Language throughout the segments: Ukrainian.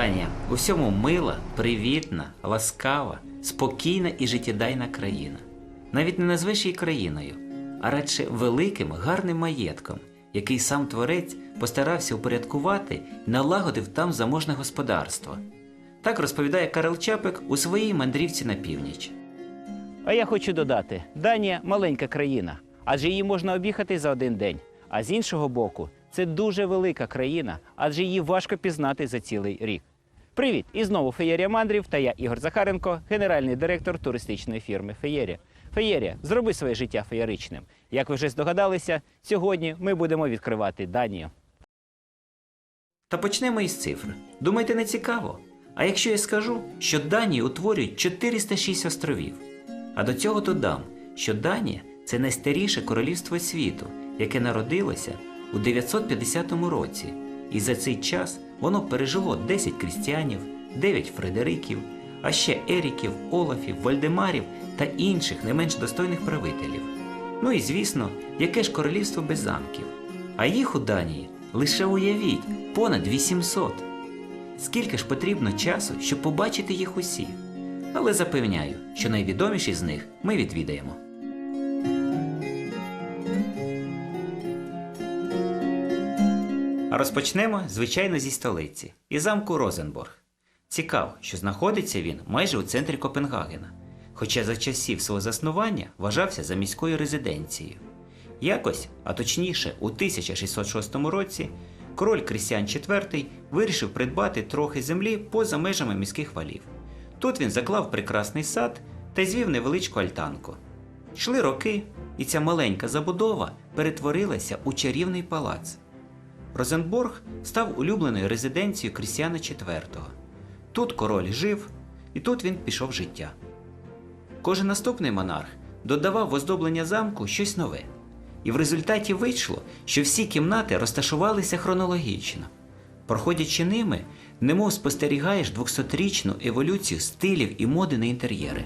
Данія у всьому мила, привітна, ласкава, спокійна і життєдайна країна. Навіть не назвеш її країною, а радше великим гарним маєтком, який сам творець постарався упорядкувати і налагодив там заможне господарство. Так розповідає Карел Чапик у своїй мандрівці на північ. А я хочу додати: Данія маленька країна, адже її можна об'їхати за один день. А з іншого боку, це дуже велика країна, адже її важко пізнати за цілий рік. Привіт! І знову Феєрія Мандрів та я Ігор Захаренко, генеральний директор туристичної фірми Феєрія. Феєрія, зроби своє життя феєричним. Як ви вже здогадалися, сьогодні ми будемо відкривати Данію. Та почнемо із цифр. Думаєте, не цікаво? А якщо я скажу, що Данії утворюють 406 островів, а до цього додам, що Данія це найстаріше королівство світу, яке народилося у 950 році, і за цей час воно пережило 10 крістіанів, 9 Фредериків, а ще Еріків, Олафів, Вальдемарів та інших не менш достойних правителів. Ну і звісно, яке ж королівство без замків. А їх у Данії лише уявіть понад 800. Скільки ж потрібно часу, щоб побачити їх усі? Але запевняю, що найвідоміші з них ми відвідаємо. Розпочнемо, звичайно, зі столиці і замку Розенборг. Цікаво, що знаходиться він майже у центрі Копенгагена, хоча за часів свого заснування вважався за міською резиденцією. Якось, а точніше, у 1606 році, король Крістіан IV вирішив придбати трохи землі поза межами міських валів. Тут він заклав прекрасний сад та звів невеличку альтанку. Йшли роки, і ця маленька забудова перетворилася у чарівний палац. Розенборг став улюбленою резиденцією Крістіана IV. Тут король жив, і тут він пішов життя. Кожен наступний монарх додавав в оздоблення замку щось нове. І в результаті вийшло, що всі кімнати розташувалися хронологічно. Проходячи ними, немов спостерігаєш 200-річну еволюцію стилів і моди на інтер'єри.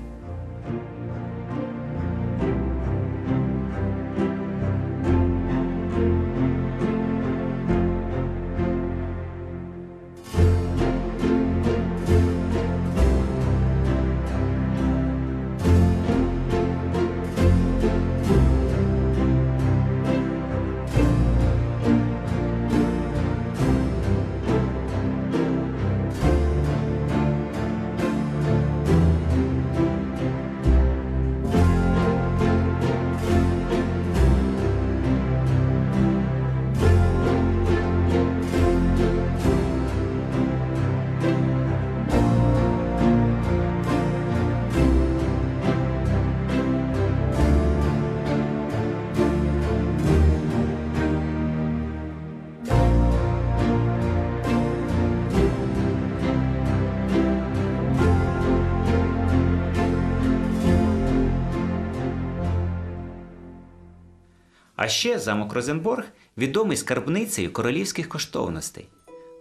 А ще замок Розенборг відомий скарбницею королівських коштовностей.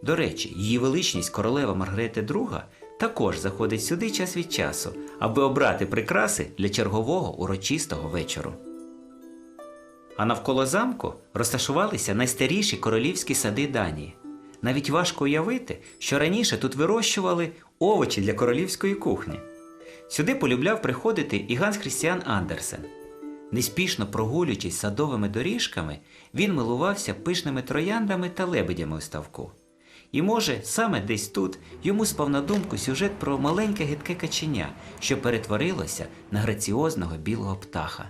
До речі, її величність королева Маргарета II також заходить сюди час від часу, аби обрати прикраси для чергового урочистого вечору. А навколо замку розташувалися найстаріші королівські сади Данії. Навіть важко уявити, що раніше тут вирощували овочі для королівської кухні. Сюди полюбляв приходити і Ганс Хрістіан Андерсен. Неспішно прогулюючись садовими доріжками, він милувався пишними трояндами та лебедями у ставку. І може, саме десь тут йому спав на думку сюжет про маленьке гидке каченя, що перетворилося на граціозного білого птаха.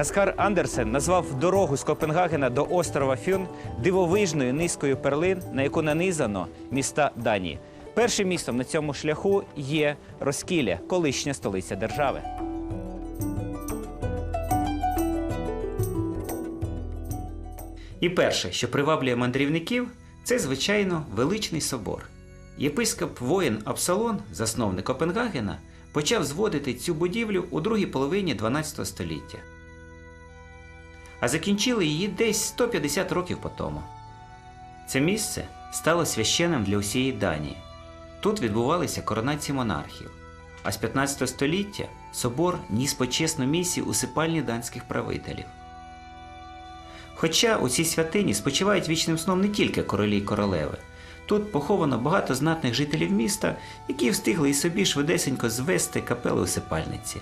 Каскар Андерсен назвав дорогу з Копенгагена до острова Фюн дивовижною низкою перлин, на яку нанизано міста Данії. Першим містом на цьому шляху є Роскілля, колишня столиця держави. І перше, що приваблює мандрівників, це, звичайно, величний собор. Єпископ воїн Апсалон, засновник Копенгагена, почав зводити цю будівлю у другій половині 12 століття. А закінчили її десь 150 років по тому. Це місце стало священним для усієї Данії. Тут відбувалися коронації монархів. А з 15 століття собор ніс почесну місію усипальні данських правителів. Хоча у цій святині спочивають вічним сном не тільки королі й королеви. Тут поховано багато знатних жителів міста, які встигли і собі швидесенько звести капели усипальниці.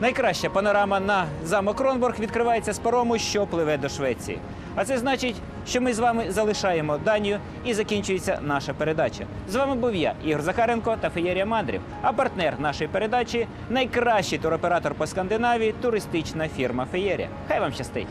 Найкраща панорама на замок Ронборг відкривається з парому, що пливе до Швеції. А це значить, що ми з вами залишаємо Данію і закінчується наша передача. З вами був я, Ігор Захаренко та Феєрія Мандрів. А партнер нашої передачі найкращий туроператор по Скандинавії туристична фірма Феєрія. Хай вам щастить!